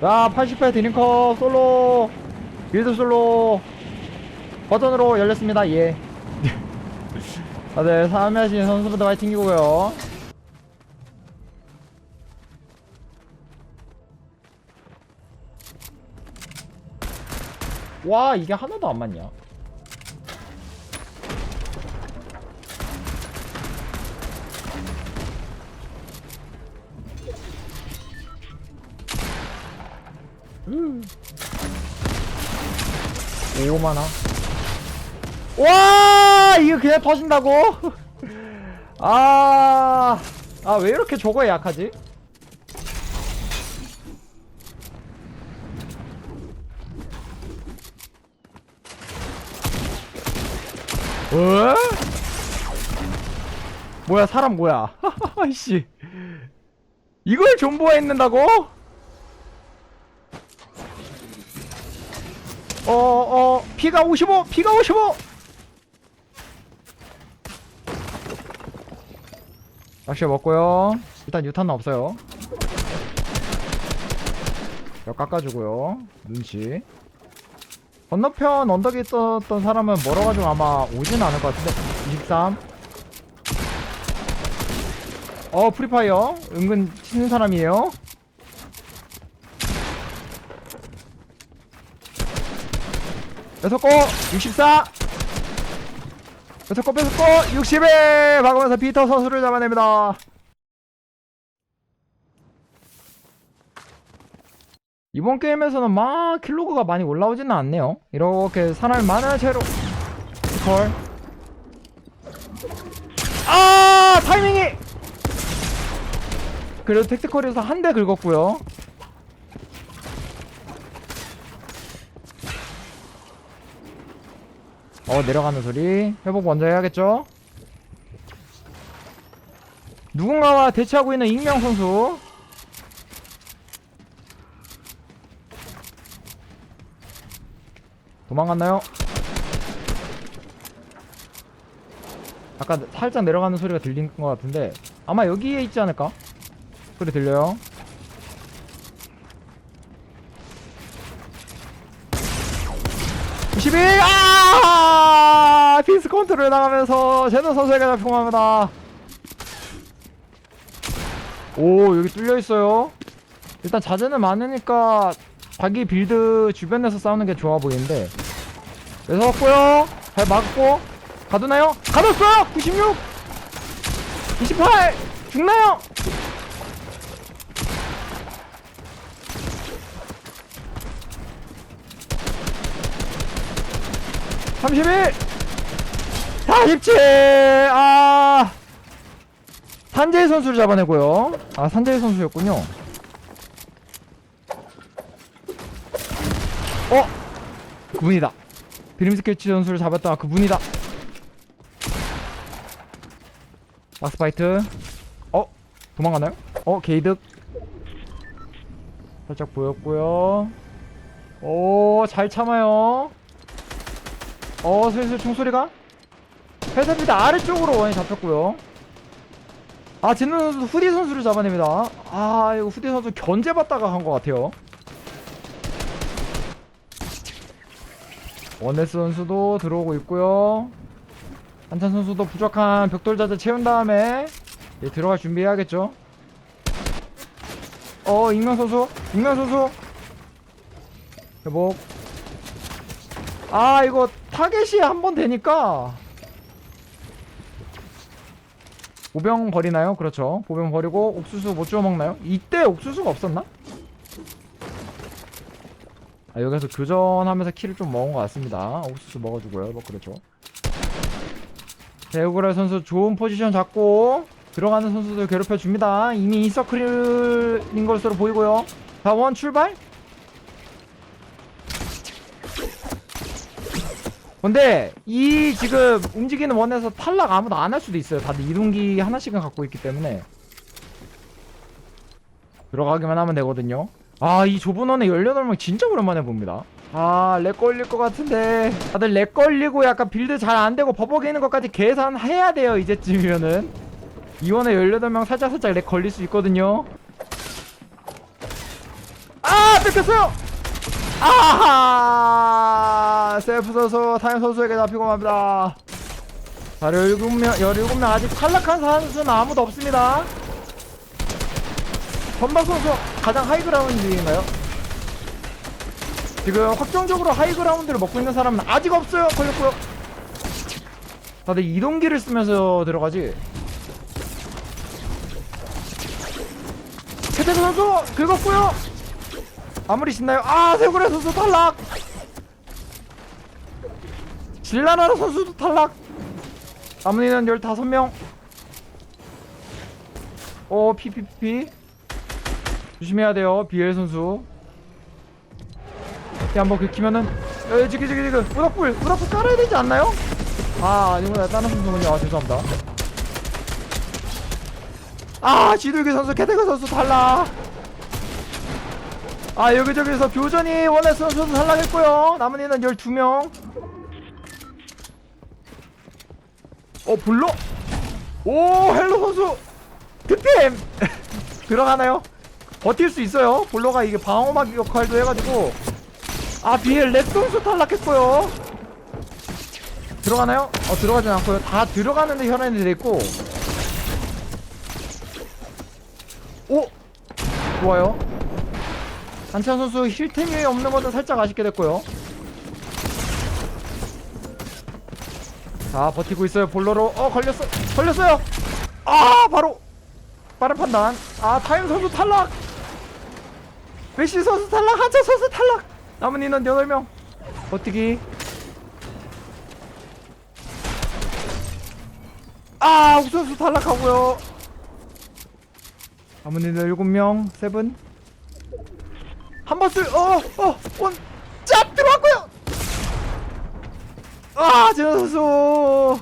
자88 드링컵 솔로 빌드 솔로 버전으로 열렸습니다. 예. 다들 참여하신 선수분들 화이팅이고요. 와 이게 하나도 안 맞냐 오만화 와 이거 그냥 터진다고? 아... 아 왜 이렇게 저거에 약하지? 어? 뭐야 사람 뭐야 씨 이걸 존버했는다고? 피가 55! 피가 55! 낚시 먹고요. 일단 유탄은 없어요. 몇 깎아주고요. 눈치. 건너편 언덕에 있었던 사람은 멀어가지고 아마 오진 않을 것 같은데. 23. 어, 프리파이어. 은근 치는 사람이에요. 여섯 거 64. 여섯 거 뺏었고 60에 박으면서 피터 선수를 잡아냅니다. 이번 게임에서는 막 킬로그가 많이 올라오지는 않네요. 이렇게 사람이 많은 채로 걸. 아 타이밍이. 그래도 택티컬에서 한 대 긁었고요. 어 내려가는 소리. 회복 먼저 해야겠죠? 누군가와 대치하고 있는 익명 선수. 도망갔나요? 아까 살짝 내려가는 소리가 들린 것 같은데. 아마 여기에 있지 않을까? 소리 들려요 22! 아! 피스 컨트롤 나가면서 제노 선수에게 잡혀갑니다. 오, 여기 뚫려 있어요. 일단 자재는 많으니까 자기 빌드 주변에서 싸우는 게 좋아 보이는데. 그래서 왔고요. 잘 막고 가두나요? 가뒀어요! 96! 28! 죽나요? 삼십일, 사십칠. 아 산재희 선수를 잡아내고요. 아 산재희 선수였군요. 어 그분이다. 드림 스케치 선수를 잡았던 아, 그분이다. 박스파이트. 어 도망가나요? 어 게이득. 살짝 보였고요. 오 잘 참아요. 어 슬슬 총소리가 회사피드 아래쪽으로 원이 잡혔고요. 아 진우 선수 후디 선수를 잡아냅니다. 아 이거 후디 선수 견제받다가 한 것 같아요. 원네스 선수도 들어오고 있고요. 한찬 선수도 부족한 벽돌 자재 채운 다음에 이제 들어갈 준비해야겠죠. 어 익명 선수 익명 선수. 회복. 아 이거 타겟이 한 번 되니까. 보병 버리나요? 그렇죠. 보병 버리고 옥수수 못 주워 먹나요? 이때 옥수수가 없었나? 아 여기서 교전하면서 키를 좀 먹은 것 같습니다. 옥수수 먹어주고요. 뭐 그렇죠. 대우그라 선수 좋은 포지션 잡고 들어가는 선수들 괴롭혀줍니다. 이미 인서클인 것으로 보이고요. 자원 출발 근데 이 지금 움직이는 원에서 탈락 아무도 안 할 수도 있어요. 다들 이동기 하나씩은 갖고 있기 때문에 들어가기만 하면 되거든요. 아 이 좁은 원에 18명 진짜 오랜만에 봅니다. 아 렉 걸릴 것 같은데 다들 렉 걸리고 약간 빌드 잘 안 되고 버벅이는 것까지 계산해야 돼요 이제쯤이면은 이 원에 18명 살짝살짝 렉 걸릴 수 있거든요. 아 뺏겼어요 아하! 셀프 선수 타임 선수에게 잡히고 맙니다. 자 17명 17명. 아직 탈락한 선수는 아무도 없습니다. 전박 선수 가장 하이그라운드인가요? 지금 확정적으로 하이그라운드를 먹고 있는 사람은 아직 없어요 걸렸고요. 다들 이동기를 쓰면서 들어가지. 최태구 선수 긁었고요 아무리 신나요? 아 세구레 선수 탈락! 질라나르 선수도 탈락! 남은이는 15명. 오 PPP 조심해야 돼요 비엘 선수. 이렇게 한번 긁히면은 에 지기 지기 지기 우락불 우락불 깔아야 되지 않나요? 아 아니구나. 다른 선수군요 아 죄송합니다. 아 지돌기 선수 캐테그 선수 탈락 아 여기저기서 교전이 원래 선수 탈락했고요. 남은 이는 12명. 어 불러? 오 헬로 선수! 득템! 들어가나요? 버틸 수 있어요. 볼로가 이게 방어막 역할도 해가지고. 아 비엘 렉 선수 탈락했고요. 들어가나요? 어 들어가진 않고요. 다 들어가는데 혈안이 돼있고. 오! 좋아요 안찬 선수 힐템이 없는 것은 살짝 아쉽게 됐고요. 자 버티고 있어요 볼로로. 어 걸렸어 걸렸어요. 아 바로 빠른 판단. 아 타임 선수 탈락. 메시 선수 탈락 한차 선수 탈락. 남은 인원 8명. 버티기. 아 옥선수 탈락하고요. 남은 인원 7명 세븐 한 번씩 어어온짭 들어왔고요! 아 재현 선수!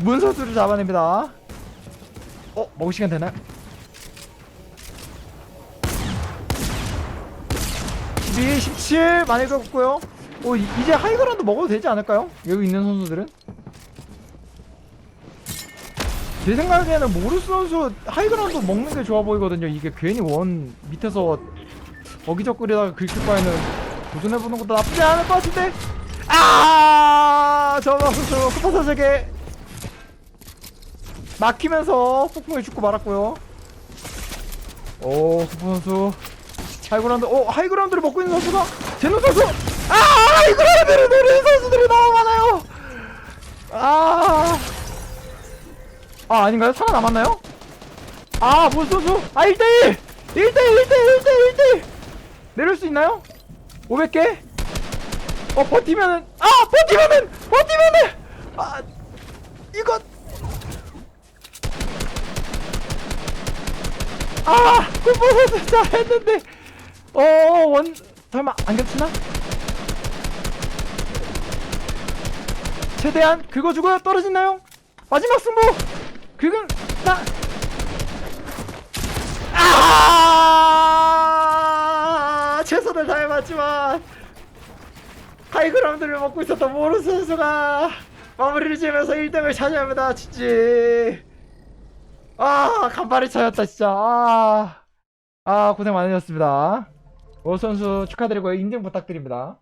문 선수를 잡아냅니다. 어 먹을 시간 되나요? 12, 17 많이 걷고요. 어 이- 이제 하이그라운드 먹어도 되지 않을까요? 여기 있는 선수들은? 제 생각에는 모르스 선수 하이그라운드 먹는 게 좋아 보이거든요. 이게 괜히 원 밑에서 어기적거리다가 긁힐 바에는 도전해보는 것도 나쁘지 않을 것 같은데? 아! 저거 선수 쿠파 선수에게 막히면서 폭풍에 죽고 말았고요. 오 쿠파 선수. 하이그라운드 오 하이그라운드를 먹고 있는 선수가 제노 선수! 아 하이그라운드를 노리는 선수들이 너무 많아요! 아, 아 아닌가요? 살아남았나요? 아 보스 선수? 아 1대1 1대1 1대1 1대1 1대1 내릴 수 있나요? 500개? 어 버티면은 아 버티면은 버티면은 아 이거 아 굿보스 잘했는데 어원 설마 안 겹치나? 최대한 긁어주고요 떨어지나요? 마지막 승부 긁은 나 아! 최선을 다해봤지만 하이그라운드를 먹고 있었던 모르 선수가 마무리를 지으면서 1등을 차지합니다 진지. 아 간발의 차였다 진짜. 아, 아 고생 많으셨습니다. 오 선수 축하드리고요. 인증 부탁드립니다